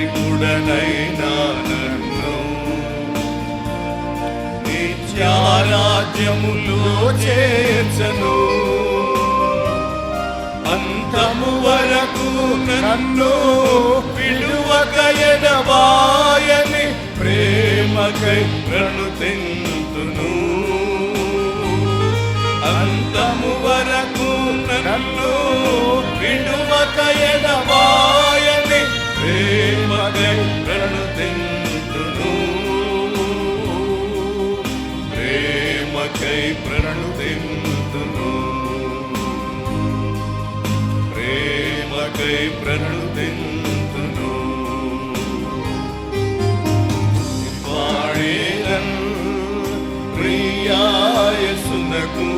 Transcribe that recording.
రక్షకుడనైనా నన్ను నిత్యారాజ్యములో చేర్చను. అంతము వరకు నన్ను విడువక ఎడబాయని ప్రేమకై ప్రణుతింతును అంతము వరకు నన్ను విడువక మదే ప్రణు తింటును ప్రేమకై ప్రణు తింటును ప్రేమకై ప్రణు తింటును పాడేరన్ ప్రియాయ సునకు